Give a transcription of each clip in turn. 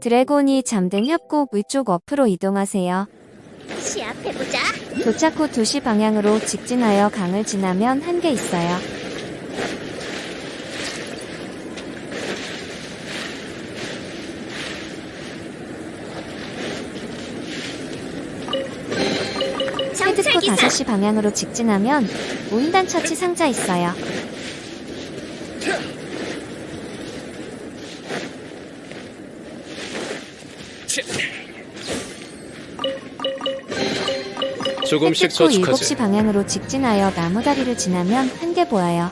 드래곤이 잠든 협곡 위쪽 옆으로 이동하세요. 시합해보자. 도착 후 2시 방향으로 직진하여 강을 지나면 한계 있어요. 헤드코 정찰기사. 5시 방향으로 직진하면 무인단 처치 상자 있어요. 조금씩 저축하지. 7시 방향으로 직진하여 나무다리를 지나면 한계 보여요.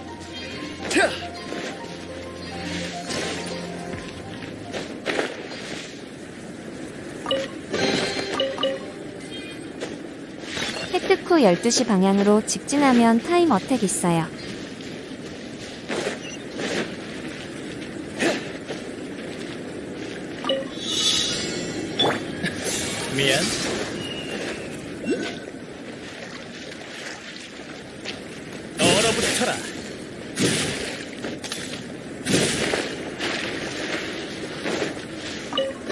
획득 후 12시 방향으로 직진하면 타임 어택 있어요. 미안.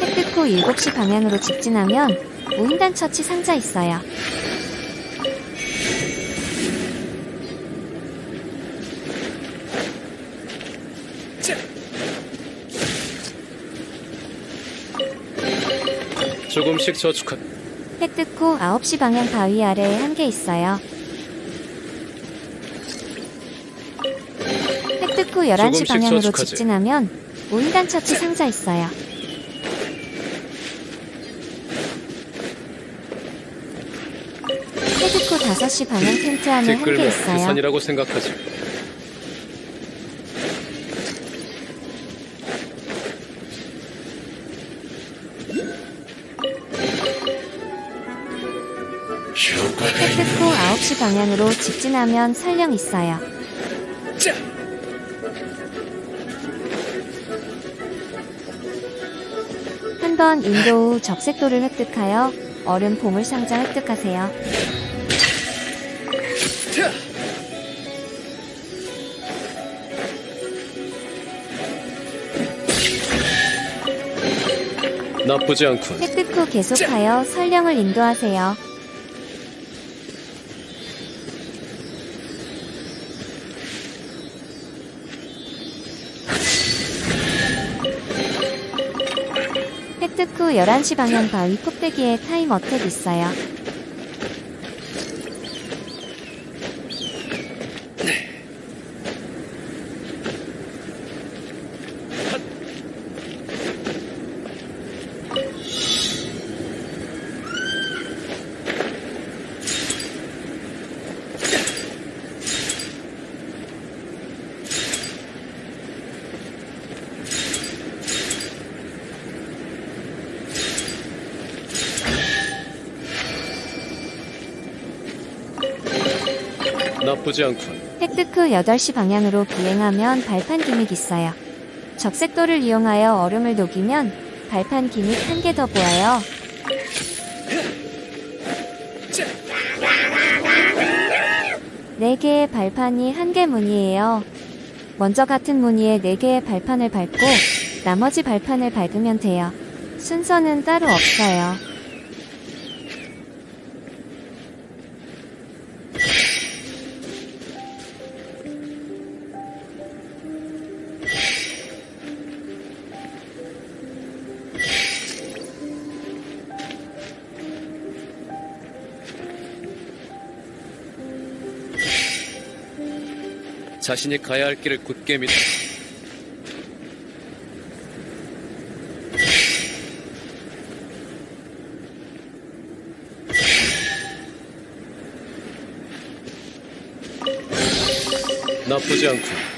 획득 후 7시 방향으로 직진하면 무인단 처치 상자 있어요. 조금씩 저축하. 획득 후 9시 방향 바위 아래에 한계 있어요. 획득 후 11시 조금씩 방향으로 저축하지. 직진하면 무인단 처치 상자 있어요. 후 5시 방향 텐트 안에 뒷글면 있어요. 부산이라고 생각하지. 후 9시 방향으로 직진하면 설령 있어요. 한번 인도 후 적색도를 획득하여 얼음 보물 상자 획득하세요. 나쁘지 않군. 획득 후 계속하여 설령을 인도하세요. 후 11시 방향 바위 꼭대기에 타임 어택 있어요. 나쁘지 않군. 획득 후 8시 방향으로 비행하면 발판 기믹 있어요. 적색도를 이용하여 얼음을 녹이면 발판 기믹 한 개 더 보여요. 네 개의 발판이 한 개 무늬예요. 먼저 같은 무늬의 네 개의 발판을 밟고 나머지 발판을 밟으면 돼요. 순서는 따로 없어요. 자신이 가야 할 길을 굳게 믿. 나쁘지 않군.